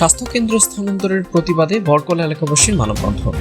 স্বাস্থ্যকেন্দ্র স্থানান্তরের প্রতিবাদে বরকলা এলাকাবাসীর মানববন্ধন।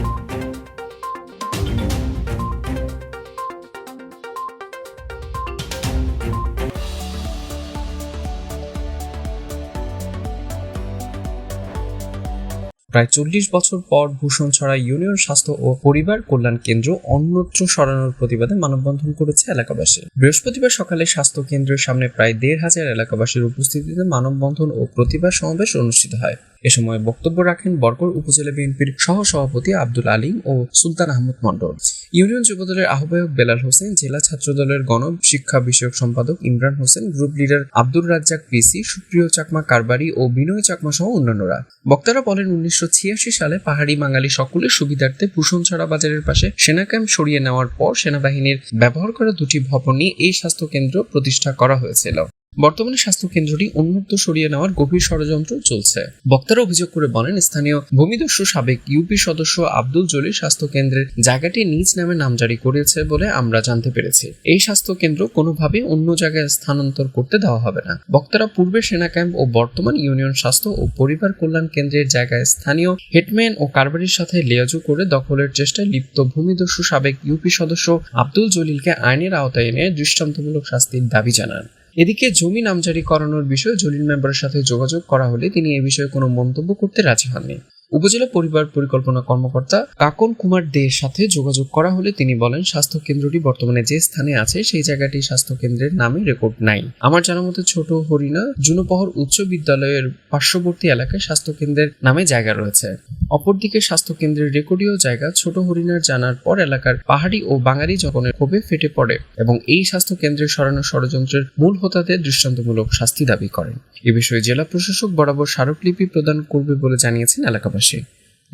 প্রায় চল্লিশ বছর পর ভূষণ ভূষণছড়া ইউনিয়ন স্বাস্থ্য ও পরিবার কল্যাণ কেন্দ্র অন্যত্র সরানোর প্রতিবাদে মানববন্ধন করেছে এলাকাবাসী। বৃহস্পতিবার সকালে স্বাস্থ্য কেন্দ্রের সামনে প্রায় দেড় হাজার এলাকাবাসীর উপস্থিতিতে মানববন্ধন ও প্রতিবাদ সমাবেশ অনুষ্ঠিত হয়। এ সময় বক্তব্য রাখেন বরকর উপজেলা বিএনপির সহ সভাপতি আব্দুল আলিম ও সুলতান আহমদ মন্ডল ইউনিয়ন যুবদলের আহ্বায়ক বেলাল হোসেন, জেলা ছাত্রদলের গণ শিক্ষা বিষয়ক সম্পাদক Imran Hossain, group leader Abdur Razzak PC, Supriyo Chakma কারবারি ও বিনয় চাকমা সহ অন্যান্যরা। বক্তারা বলেন, উনিশশো ছিয়াশি সালে পাহাড়ি বাঙালি সকলের সুবিধার্থে ভূষণছড়া বাজারের পাশে সেনা ক্যাম্প সরিয়ে নেওয়ার পর সেনাবাহিনীর ব্যবহার করা দুটি ভবন নিয়ে এই স্বাস্থ্য কেন্দ্র প্রতিষ্ঠা করা হয়েছিল। বর্তমানে স্বাস্থ্য কেন্দ্রটি অন্যত্র সরিয়ে নেওয়ার গভীর ষড়যন্ত্র চলছে। বক্তারা অভিযোগ করে বলেন, স্থানীয় ভূমিদস্যু সাবেক ইউপি সদস্য আব্দুল জলিল স্বাস্থ্য কেন্দ্রের জায়গাটি নিজ নামে নামজারি করেছে বলে আমরা জানতে পেরেছি। এই স্বাস্থ্য কেন্দ্র কোনোভাবে অন্য জায়গায় স্থানান্তর করতে দেওয়া হবে না। বক্তারা পূর্বে সেনা ক্যাম্প ও বর্তমান ইউনিয়ন স্বাস্থ্য ও পরিবার কল্যাণ কেন্দ্রের জায়গায় স্থানীয় হেডম্যান ও কারবারির সাথে লিয়াজু করে দখলের চেষ্টায় লিপ্ত ভূমিদস্যু সাবেক ইউপি সদস্য আব্দুল জলিলকে আইনের আওতায় এনে দৃষ্টান্তমূলক শাস্তির দাবি জানান। এদিকে জমি নামজারি করানোর বিষয়ে জলিল মেম্বারের সাথে যোগাযোগ করা হলে তিনি এ বিষয়ে কোনো মন্তব্য করতে রাজি হননি। উপজেলা পরিবার পরিকল্পনা কর্মকর্তা কাকন কুমার দের সাথে যোগাযোগ করা হলে তিনি বলেন, স্বাস্থ্য কেন্দ্রটি বর্তমানে যে স্থানে আছে, সেই জায়গাটি স্বাস্থ্য কেন্দ্রের নামে রেকর্ড নাই। আমার জানা মতে ছোট হরিণা জুনপহর উচ্চ বিদ্যালয়ের পার্শ্ববর্তী এলাকায় স্বাস্থ্য কেন্দ্রের নামে জায়গা রয়েছে। অপরদিকে স্বাস্থ্য কেন্দ্রের রেকর্ডীয় জায়গা ছোট হরিণার জানার পর এলাকার পাহাড়ি ও বাঙালি জগনের ক্ষোভে ফেটে পড়ে এবং এই স্বাস্থ্য কেন্দ্রের সরানো ষড়যন্ত্রের মূল হোতাদের দৃষ্টান্তমূলক শাস্তি দাবি করেন। এ বিষয়ে জেলা প্রশাসক বরাবর স্মারকলিপি প্রদান করবে বলে জানিয়েছেন এলাকাবাসী।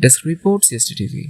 Desk report CST TV